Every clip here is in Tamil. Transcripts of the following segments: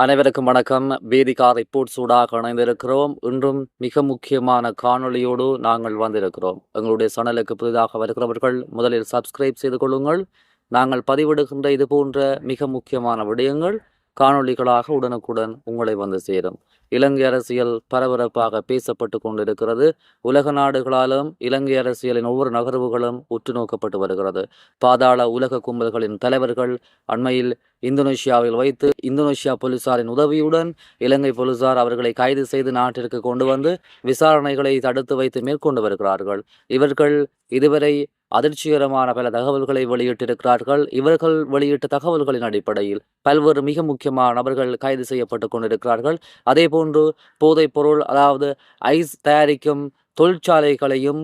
அனைவருக்கும் வணக்கம். வேதிகா ரிப்போர்ட் சூடாக இணைந்திருக்கிறோம் இன்றும் மிக முக்கியமான காணொளியோடு நாங்கள் வந்திருக்கிறோம். எங்களுடைய சேனலுக்கு புதிதாக வருகிறவர்கள் முதலில் சப்ஸ்கிரைப் செய்து கொள்ளுங்கள். நாங்கள் பதிவிடுகின்ற இது போன்ற மிக முக்கியமான விடயங்கள் காணொளிகளாக உடனுக்குடன் உங்களை வந்து சேரும். இலங்கை அரசியல் பரபரப்பாக பேசப்பட்டு கொண்டிருக்கிறது. உலக நாடுகளாலும் இலங்கை அரசியலின் ஒவ்வொரு நகர்வுகளும் உற்று நோக்கப்பட்டு வருகிறது. பாதாள உலக கும்பல்களின் தலைவர்கள் அண்மையில் இந்தோனேஷியாவில் வைத்து இந்தோனேஷியா போலீசாரின் உதவியுடன் இலங்கை போலீசார் அவர்களை கைது செய்து நாட்டிற்கு கொண்டு வந்து விசாரணைகளை தடுத்து வைத்து மேற்கொண்டு வருகிறார்கள். இவர்கள் இதுவரை அதிர்ச்சிகரமான பல தகவல்களை வெளியிட்டிருக்கிறார்கள். இவர்கள் வெளியிட்ட தகவல்களின் அடிப்படையில் பல்வேறு மிக முக்கியமான நபர்கள் கைது செய்யப்பட்டு கொண்டிருக்கிறார்கள். அதேபோல் போன்று போதைப் பொருள் அதாவது ஐஸ் தயாரிக்கும் தொழிற்சாலைகளையும்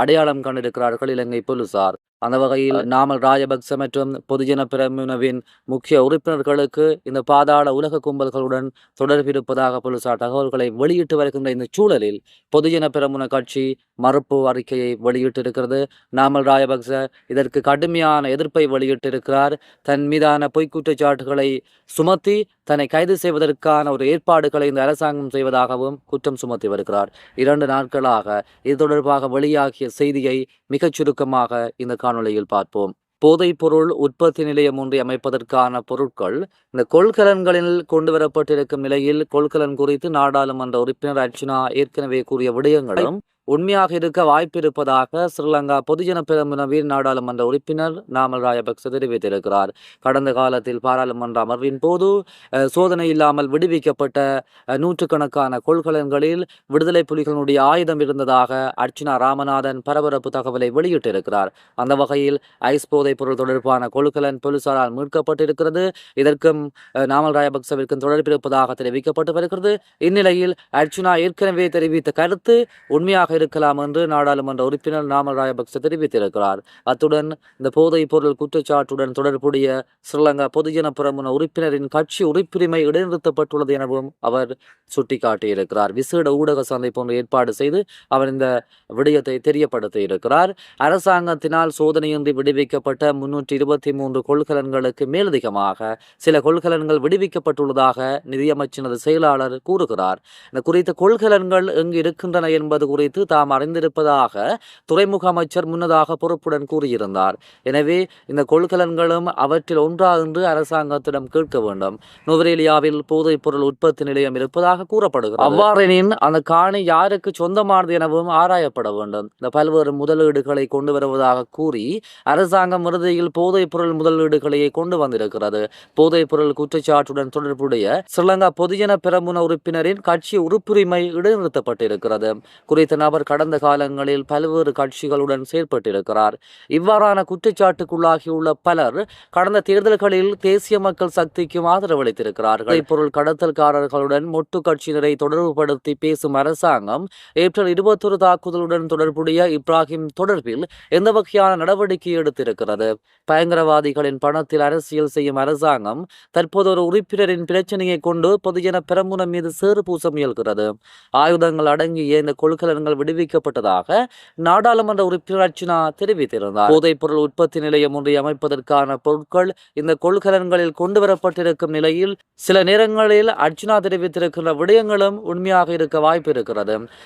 அடையாளம் கண்டிருக்கிறார்கள் இலங்கை போலீசார். அந்த வகையில் நாமல் ராஜபக்ச மற்றும் பொதுஜன பிரமுனவின் முக்கிய உறுப்பினர்களுக்கு இந்த பாதாள உலக கும்பல்களுடன் தொடர்பு இருப்பதாக போலீசார் தகவல்களை வெளியிட்டு வருகின்ற இந்த சூழலில் பொதுஜன பிரமுன கட்சி மறுப்பு அறிக்கையை வெளியிட்டிருக்கிறது. நாமல் ராஜபக்ச இதற்கு கடுமையான எதிர்ப்பை வெளியிட்டிருக்கிறார். தன் மீதான பொய்க் குற்றச்சாட்டுகளை சுமத்தி தன்னை கைது செய்வதற்கான ஒரு ஏற்பாடுகளை இந்த அரசாங்கம் செய்வதாகவும் குற்றம் சுமத்தி வருகிறார். இரண்டு நாட்களாக இது தொடர்பாக வெளியாகிய செய்தியை மிகச் சுருக்கமாக இந்த காணொலியில் பார்ப்போம். போதைப் பொருள் உற்பத்தி நிலையம் ஒன்றை அமைப்பதற்கான பொருட்கள் இந்த கொள்கலன்களில் கொண்டு வரப்பட்டிருக்கும் நிலையில் கொள்கலன் குறித்து நாடாளுமன்ற உறுப்பினர் அர்ச்சனா ஏற்கனவே கூறிய விடயங்களும் உண்மையாக இருக்க வாய்ப்பிருப்பதாக ஸ்ரீலங்கா பொதுஜன பெரமுனவின் நாடாளுமன்ற உறுப்பினர் நாமல் ராயபக்ச தெரிவித்திருக்கிறார். கடந்த காலத்தில் பாராளுமன்ற அமர்வின் போது சோதனை இல்லாமல் விடுவிக்கப்பட்ட நூற்றுக்கணக்கான கொள்கலன்களில் விடுதலை புலிகளுடைய ஆயுதம் இருந்ததாக அர்ச்சனா ராமநாதன் பரபரப்பு தகவலை வெளியிட்டிருக்கிறார். அந்த வகையில் ஐஸ் போதைப் பொருள் தொடர்பான கொள்கலன் போலீசாரால் மீட்கப்பட்டிருக்கிறது. இதற்கும் நாமல் ராயபக்சவிற்கும் தொடர்பு இருப்பதாக தெரிவிக்கப்பட்டு வருகிறது. இந்நிலையில் அர்ச்சுனா ஏற்கனவே தெரிவித்த கருத்து உண்மையாக இருக்கலாம் என்று நாடாளுமன்ற உறுப்பினர் நாமல் ராயபக்ச தெரிவித்திருக்கிறார். அத்துடன் இந்த போதைப் பொருள் குற்றச்சாட்டுடன் தொடர்புடைய ஸ்ரீலங்கா பொதுஜன பிரமுன உறுப்பினரின் கட்சி உறுப்புரிமை இடைநிறுத்தப்பட்டுள்ளது எனவும் அவர் சுட்டிக்காட்டியிருக்கிறார். விசேட ஊடக சந்திப்பு ஏற்பாடு செய்து அவர் இந்த விடயத்தை தெரியப்படுத்தி இருக்கிறார் அரசாங்கத்தினால் சோதனையின்றி விடுவிக்கப்பட்ட முன்னூற்றி இருபத்தி மூன்று கொள்கலன்களுக்கு மேலதிகமாக சில கொள்கலன்கள் விடுவிக்கப்பட்டுள்ளதாக நிதியமைச்சினது செயலாளர் கூறுகிறார். இந்த குறித்த கொள்கலன்கள் எங்கு இருக்கின்றன என்பது குறித்து தாம் அறிந்திருப்பதாக துறைமுக அமைச்சர் முன்னதாக பொறுப்புடன் கூறியிருந்தார். எனவே இந்த கொள்கலன்களும் அவற்றில் ஒன்றா என்று அரசாங்கத்திடம் கேட்க வேண்டும். நுவரேலியாவில் போதைப் பொருள் உற்பத்தி நிலையம் இருப்பதாக கூறப்படுகிறது. அவ்வாறெனின் அந்த காணி யாருக்கு சொந்தமானது எனவும் ஆராயப்பட வேண்டும். இந்த பல்வேறு முதலீடுகளை கொண்டு வருவதாக கூறி அரசாங்கம் இறுதியில் போதைப் பொருள் முதலீடுகளையே கொண்டு வந்திருக்கிறது. போதைப் பொருள் குற்றச்சாட்டுடன் தொடர்புடைய ஸ்ரீலங்கா பொதுஜன பிரமுன உறுப்பினரின் கட்சி உறுப்புரிமை இடைநிறுத்தப்பட்டிருக்கிறது. குறித்த நபர் அவர் கடந்த காலங்களில் பல்வேறு கட்சிகளுடன் செயற்பட்டிருக்கிறார். இவ்வாறான குற்றச்சாட்டுக்குள்ளாகியுள்ள பலர் கடந்த தேர்தல்களில் தேசிய மக்கள் சக்திக்கும் ஆதரவளித்திருக்கிறார்கள். பொருள் கடத்தல்காரர்களுடன் மொட்டு கட்சியினரை தொடர்புபடுத்தி பேசும் அரசாங்கம் ஏப்ரல் இருபத்தொரு தாக்குதலுடன் தொடர்புடைய இப்ராஹிம் தொடர்பில் எந்த வகையான நடவடிக்கை எடுத்திருக்கிறது? பயங்கரவாதிகளின் பணத்தில் அரசியல் செய்யும் அரசாங்கம் தற்போது ஒரு உறுப்பினரின் பிரச்சனையை கொண்டு பொதுஜன பெரமுனம் மீது சேறு பூச முயல்கிறது. ஆயுதங்கள் அடங்கிய இந்த கொள்கலன்கள் விடுவிக்கப்பட்டதாக நாடாளுமன்ற உறுப்பினர் அர்ச்சனா தெரிவித்திருந்தார். போதைப் பொருள் உற்பத்தி நிலையம் ஒன்றை அமைப்பதற்கான பொருட்கள் இந்த கொள்கலன்களில் கொண்டுவரப்பட்டிருக்கும் நிலையில் சில நேரங்களில் அர்ச்சனா தெரிவித்திருக்கின்ற விடயங்களும் உண்மையாக இருக்க வாய்ப்பு இருக்கிறது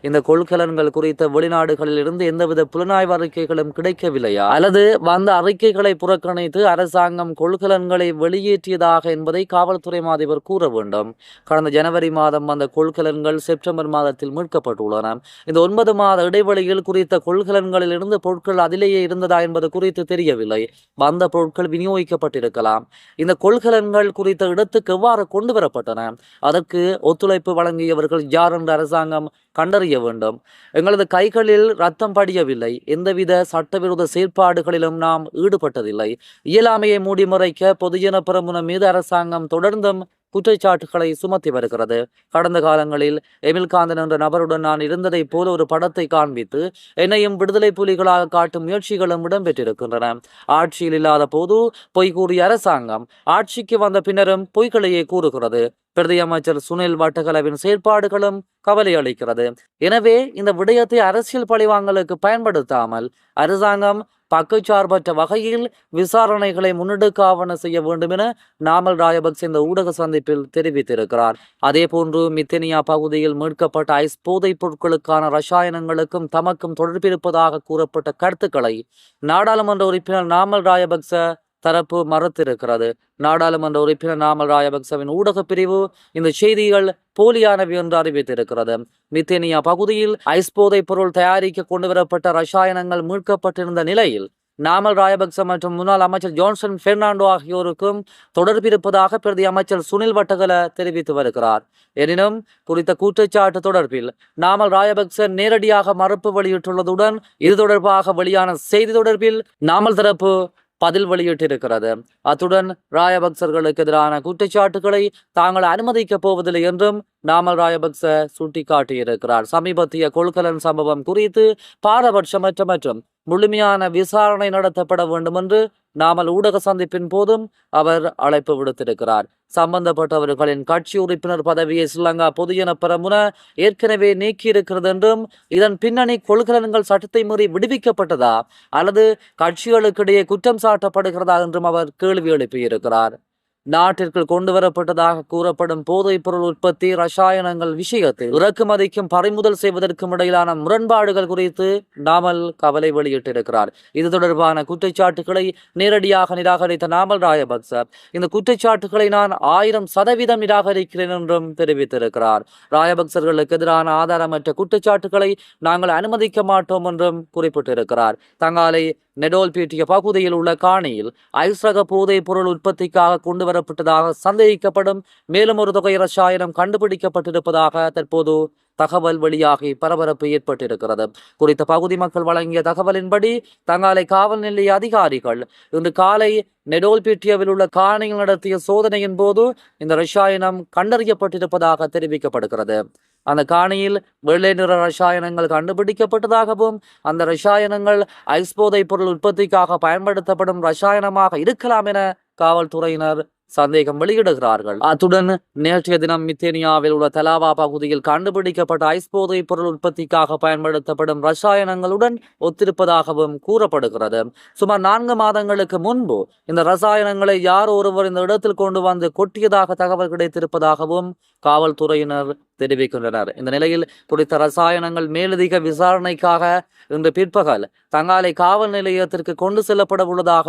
இந்த கொள்கலன்கள் குறித்த வெளிநாடுகளில் இருந்து எந்தவித புலனாய்வு அறிக்கைகளும் கிடைக்கவில்லையா? அல்லது வந்த அறிக்கைகளை புறக்கணித்து அரசாங்கம் கொள்கலன்களை வெளியேற்றியதாக என்பதை காவல்துறை மாதிபர் கூற வேண்டும். கடந்த ஜனவரி மாதம் வந்த கொள்கலன்கள் செப்டம்பர் மாதத்தில் மீட்கப்பட்டுள்ளன. இந்த ஒன்பது மாத இடைவெளியில் குறித்த கொள்கலன்களில் இருந்து பொருட்கள் அதிலேயே இருந்ததா என்பது குறித்து தெரியவில்லை. வந்த பொருட்கள் விநியோகிக்கப்பட்டிருக்கலாம். இந்த கொள்கலன்கள் குறித்த இடத்துக்கு எவ்வாறு கொண்டு வரப்பட்டன? அதற்கு ஒத்துழைப்பு வழங்கியவர்கள் யார் என்று அரசாங்கம் கண்டறிய வேண்டும். எங்களது கைகளில் ரத்தம் படியவில்லை. எந்தவித சட்டவிரோத செயற்பாடுகளிலும் நாம் ஈடுபட்டதில்லை. இயலாமையை மூடி மறைக்க பொதுஜன பிரமுன மீது அரசாங்கம் தொடர்ந்தும் குற்றச்சாட்டுகளை சுமத்தி வருகிறது. கடந்த காலங்களில் எமில்காந்தன் என்ற நபருடன் நான் இருந்ததைப் போல ஒரு படத்தை காண்பித்து என்னையும் விடுதலை புலிகளாக காட்டும் முயற்சிகளும் இடம்பெற்றிருக்கின்றன. ஆட்சியில் இல்லாத போது பொய் கூறிய அரசாங்கம் ஆட்சிக்கு வந்த பின்னரும் பொய்களையே கூறுகிறது. பிரதியமைச்சர் சுனில் வட்டகலவின் செயற்பாடுகளும் கவலை அளிக்கிறது. எனவே இந்த விடயத்தை அரசியல் பழிவாங்கலுக்கு பயன்படுத்தாமல் அரசாங்கம் பக்கச்சார்பற்ற வகையில் விசாரணைகளை முன்னெடுக்காவன செய்ய வேண்டும் என நாமல் ராயபக்ச இந்த ஊடக சந்திப்பில் தெரிவித்திருக்கிறார். அதேபோன்று மித்தனியா பகுதியில் மீட்கப்பட்ட ஐஸ் போதைப் பொருட்களுக்கான ரசாயனங்களுக்கும் தமக்கும் தொடர்பிருப்பதாக கூறப்பட்ட கருத்துக்களை நாடாளுமன்ற உறுப்பினர் நாமல் ராயபக்ச தரப்பு மறுத்திருக்கிறது. நாடாளுமன்ற உறுப்பினர் நாமல் ராயபக்சவின் ஊடகப் பிரிவு இந்த செய்திகள் போலியானவை என்று அறிவித்திருக்கிறது. மித்தேனியா பகுதியில் ஐஸ் போதைப் பொருள் தயாரிக்க கொண்டுவரப்பட்ட ரசாயனங்கள் மீட்கப்பட்டிருந்த நிலையில் நாமல் ராயபக்ச மற்றும் முன்னாள் அமைச்சர் ஜான்சன் பெர்னாண்டோ ஆகியோருக்கும் தொடர்பிருப்பதாக பிரதி அமைச்சர் சுனில் வட்டகல தெரிவித்து வருகிறார். எனினும் குறித்த குற்றச்சாட்டு தொடர்பில் நாமல் ராயபக்ச நேரடியாக மறுப்பு வெளியிட்டுள்ளதுடன் இது தொடர்பாக வெளியான செய்தி தொடர்பில் நாமல் தரப்பு பதில் வெளியிட்டிருக்கிறது. அத்துடன் ராயபக்சர்களுக்கு எதிரான குற்றச்சாட்டுகளை தாங்கள் அனுமதிக்கப் போவதில்லை என்றும் நாமல் ராயபக்ச சுட்டிக்காட்டியிருக்கிறார். சமீபத்திய கொள்கலன் சம்பவம் குறித்து பாரபட்சமற்ற மற்றும் முழுமையான விசாரணை நடத்தப்பட வேண்டும் என்று நாமல் ஊடக சந்திப்பின் போதும் அவர் அழைப்பு விடுத்திருக்கிறார். சம்பந்தப்பட்டவர்களின் கட்சி உறுப்பினர் பதவியை ஸ்ரீலங்கா பொதுஜன பெரமுன ஏற்கனவே நீக்கியிருக்கிறது என்றும் இதன் பின்னணி கொள்கலன்கள் சட்டத்தை மீறி விடுவிக்கப்பட்டதா அல்லது கட்சிகளுக்கிடையே குற்றம் சாட்டப்படுகிறதா என்றும் அவர் கேள்வி எழுப்பியிருக்கிறார். நாட்டிற்குள் கொண்டு வரப்பட்டதாக கூறப்படும் போதைப் பொருள் உற்பத்தி ரசாயனங்கள் விஷயத்தில் இறக்குமதிக்கும் பறிமுதல் செய்வதற்கும் இடையிலான முரண்பாடுகள் குறித்து நாமல் கவலை வெளியிட்டிருக்கிறார். இது தொடர்பான குற்றச்சாட்டுகளை நேரடியாக நிராகரித்த நாமல் ராயபக்ச இந்த குற்றச்சாட்டுகளை நான் ஆயிரம் சதவீதம் நிராகரிக்கிறேன் என்றும் தெரிவித்திருக்கிறார். ராயபக்சர்களுக்கு எதிரான ஆதாரமற்ற குற்றச்சாட்டுகளை நாங்கள் அனுமதிக்க மாட்டோம் என்றும் குறிப்பிட்டிருக்கிறார். தங்காலை நெடோல்பேட்டிய பகுதியில் உள்ள காணியில் ஐஸ்ரக போதைப் பொருள் உற்பத்திக்காக கொண்டு வரப்பட்டதாக சந்தேகிக்கப்படும் மேலும் ஒரு தொகை ரசாயனம் கண்டுபிடிக்கப்பட்டிருப்பதாக தற்போது தகவல் வெளியாகி பரபரப்பு ஏற்பட்டிருக்கிறது. குறித்த பகுதி மக்கள் வழங்கிய தகவலின்படி தங்காலை காவல் நிலைய அதிகாரிகள் இன்று காலை நெடோல்பேட்டியாவில் உள்ள காணியில் நடத்திய சோதனையின் போது இந்த ரசாயனம் கண்டறியப்பட்டிருப்பதாக தெரிவிக்கப்படுகிறது. அந்த காணியில் வெள்ளை நிற ரசாயனங்கள் கண்டுபிடிக்கப்பட்டதாகவும் அந்த ரசாயனங்கள் ஐஸ் போதைப் பொருள் உற்பத்திக்காக பயன்படுத்தப்படும் ரசாயனமாக இருக்கலாம் என காவல்துறையினர் சந்தேகம் வெளியிடுகிறார்கள். அத்துடன் நேற்றைய தினம் மித்தேனியாவில் உள்ள தலாவா பகுதியில் கண்டுபிடிக்கப்பட்ட ஐஸ் போதைப் பொருள் உற்பத்திக்காக பயன்படுத்தப்படும் ரசாயனங்களுடன் ஒத்திருப்பதாகவும் கூறப்படுகிறது. சுமார் நான்கு மாதங்களுக்கு முன்பு இந்த ரசாயனங்களை யார் ஒருவர் இந்த இடத்தில் கொண்டு வந்து கொட்டியதாக தகவல் கிடைத்திருப்பதாகவும் காவல்துறையினர் தெரிவிக்கின்றனர். இந்த நிலையில் குறித்த ரசாயனங்கள் மேலதிக விசாரணைக்காக இன்று பிற்பகல் தங்காலை காவல் நிலையத்திற்கு கொண்டு செல்லப்பட உள்ளதாக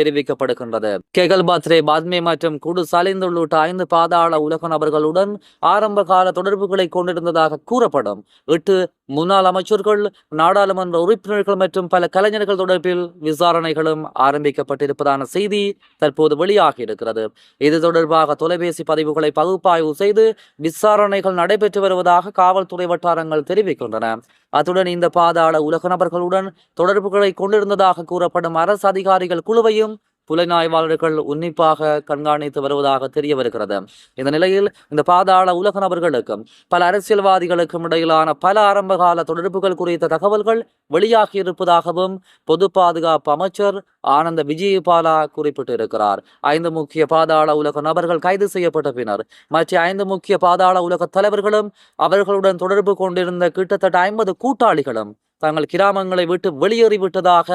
தெரிவிக்கப்படுகின்றது. கெகல் பாத்ரே பாத்மே மற்றும் குடு சலிந்து உள்ளிட்ட ஐந்து பாதாள உலக நபர்களுடன் ஆரம்ப கால தொடர்புகளை கொண்டிருந்ததாக கூறப்படும். எட்டு முன்னாள் அமைச்சர்கள் நாடாளுமன்ற உறுப்பினர்கள் மற்றும் பல கலைஞர்கள் தொடர்பில் விசாரணைகளும் ஆரம்பிக்கப்பட்டிருப்பதான செய்தி தற்போது வெளியாகி இருக்கிறது இது தொடர்பாக தொலைபேசி பதிவுகளை பகுப்பாய்வு செய்து விசாரணைகள் நடைபெற்று வருவதாக காவல்துறை வட்டாரங்கள் தெரிவிக்கின்றன. அத்துடன் இந்த பாதாள உலக நபர்களுடன் தொடர்புகளை கொண்டிருந்ததாக கூறப்படும் அரசு அதிகாரிகள் குழுவையும் புலனாய்வாளர்கள் உன்னிப்பாக கண்காணித்து வருவதாக தெரிய வருகிறது. இந்த நிலையில் இந்த பாதாள உலக நபர்களுக்கும் பல அரசியல்வாதிகளுக்கும் இடையிலான பல ஆரம்பகால தொடர்புகள் குறித்த தகவல்கள் வெளியாகி இருப்பதாகவும் பொது பாதுகாப்பு அமைச்சர் ஆனந்த விஜயபாலா குறிப்பிட்டிருக்கிறார். ஐந்து முக்கிய பாதாள உலக நபர்கள் கைது செய்யப்பட்ட பின்னர் மற்ற ஐந்து முக்கிய பாதாள உலக தலைவர்களும் அவர்களுடன் தொடர்பு கொண்டிருந்த கிட்டத்தட்ட ஐம்பது கூட்டாளிகளும் தங்கள் கிராமங்களை விட்டு வெளியேறிவிட்டதாக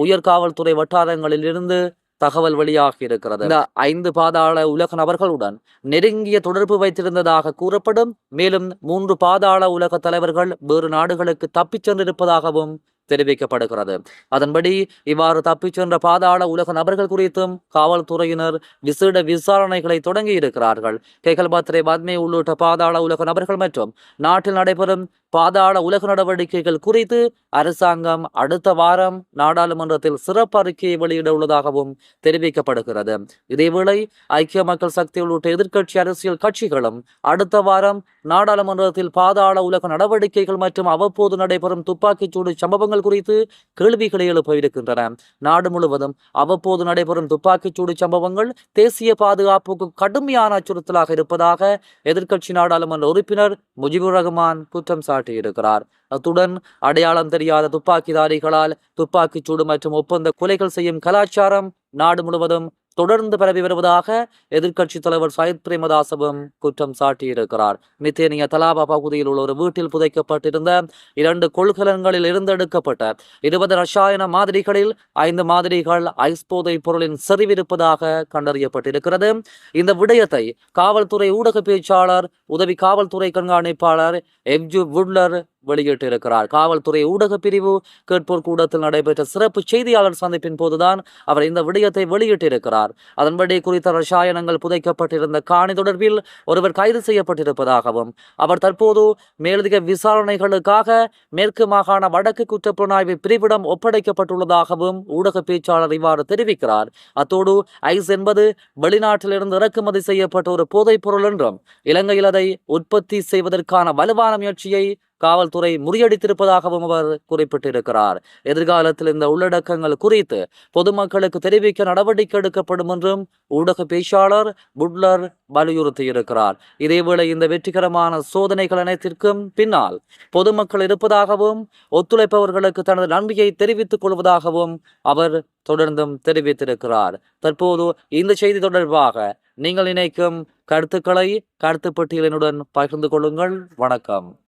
உயர்காவல்துறை வட்டாரங்களில் இருந்து தகவல் வெளியாகி இருக்கிறது. இந்த ஐந்து பாதாள உலக நபர்களுடன் நெருங்கிய தொடர்பு வைத்திருந்ததாக கூறப்படும். மேலும் மூன்று பாதாள உலக தலைவர்கள் வேறு நாடுகளுக்கு தப்பிச் சென்றிருப்பதாகவும் தெரிவிக்கப்படுகிறது. அதன்படி இவ்வாறு தப்பிச் சென்ற பாதாள உலக நபர்கள் குறித்தும் காவல்துறையினர் விசேட விசாரணைகளை தொடங்கி இருக்கிறார்கள் கேகல்பாத்ரே பத்மே உள்ளிட்ட பாதாள உலக நபர்கள் மற்றும் நாட்டில் நடைபெறும் பாதாள உலக நடவடிக்கைகள் குறித்து அரசாங்கம் அடுத்த வாரம் நாடாளுமன்றத்தில் சிறப்பு அறிக்கையை வெளியிட உள்ளதாகவும் தெரிவிக்கப்படுகிறது. இதேவேளை ஐக்கிய மக்கள் சக்தி உள்ளிட்ட எதிர்க்கட்சி அரசியல் கட்சிகளும் அடுத்த வாரம் நாடாளுமன்றத்தில் பாதாள உலக நடவடிக்கைகள் மற்றும் அவ்வப்போது நடைபெறும் துப்பாக்கிச்சூடு சம்பவங்கள் குறித்து கேள்விகளை எழுப்ப இருக்கின்றன நாடு முழுவதும் அவ்வப்போது நடைபெறும் துப்பாக்கிச்சூடு சம்பவங்கள் தேசிய பாதுகாப்புக்கு கடுமையான அச்சுறுத்தலாக இருப்பதாக எதிர்க்கட்சி நாடாளுமன்ற உறுப்பினர் முஜிபுர் ரஹ்மான் குற்றம் சாட்டியிருக்கிறார். அத்துடன் அடையாளம் தெரியாத துப்பாக்கிதாரிகளால் துப்பாக்கிச்சூடு மற்றும் ஒப்பந்த கொலைகள் செய்யும் கலாச்சாரம் நாடு முழுவதும் தொடர்ந்து பரவி வருவதாக எதிர்க்கட்சி தலைவர் சயித் பிரேமதாசவும் குற்றம் சாட்டியிருக்கிறார். மித்தேனிய தலாபா பகுதியில் உள்ள ஒரு வீட்டில் புதைக்கப்பட்டிருந்த இரண்டு கொள்கலன்களில் இருந்து எடுக்கப்பட்ட இருபது ரசாயன மாதிரிகளில் ஐந்து மாதிரிகள் ஐஸ் போதைப் பொருளின் செறிவிருப்பதாக கண்டறியப்பட்டிருக்கிறது. இந்த விடயத்தை காவல்துறை ஊடக பேச்சாளர் உதவி காவல்துறை கண்காணிப்பாளர் எப்ஜு வுட்லர் வெளியிட்டிருக்கிறார். காவல்துறை ஊடக பிரிவு கேட்போர் கூடத்தில் நடைபெற்ற சிறப்பு செய்தியாளர் சந்திப்பின் போதுதான் அவர் இந்த விடயத்தை வெளியிட்டிருக்கிறார். அதன்படி குறித்த ரசாயனங்கள் புதைக்கப்பட்டிருந்த காணி தொடர்பில் ஒருவர் கைது செய்யப்பட்டிருப்பதாகவும் அவர் தற்போது மேலதிக விசாரணைகளுக்காக மேற்கு மாகாண வடக்கு குற்றப்புலனாய்வு பிரிவிடம் ஒப்படைக்கப்பட்டுள்ளதாகவும் ஊடக பேச்சாளர் இவ்வாறு தெரிவிக்கிறார். அத்தோடு ஐஸ் என்பது வெளிநாட்டிலிருந்து இறக்குமதி செய்யப்பட்ட ஒரு போதைப் பொருள் என்றும் இலங்கையில் அதை உற்பத்தி செய்வதற்கான வலுவான முயற்சியை காவல்துறை முறியடித்திருப்பதாகவும் அவர் குறிப்பிட்டிருக்கிறார். எதிர்காலத்தில் இந்த உள்ளடக்கங்கள் குறித்து பொதுமக்களுக்கு தெரிவிக்க நடவடிக்கை எடுக்கப்படும் என்றும் ஊடக பேச்சாளர் புட்லர் வலியுறுத்தியிருக்கிறார். இதேவேளை இந்த வெற்றிகரமான சோதனைகள் அனைத்திற்கும் பின்னால் பொதுமக்கள் இருப்பதாகவும் ஒத்துழைப்பவர்களுக்கு தனது நன்மையை தெரிவித்துக் கொள்வதாகவும் அவர் தொடர்ந்தும் தெரிவித்திருக்கிறார். தற்போது இந்த செய்தி தொடர்பாக நீங்கள் நினைக்கும் கருத்துக்களை கருத்து பட்டியலினுடன் பகிர்ந்து கொள்ளுங்கள். வணக்கம்.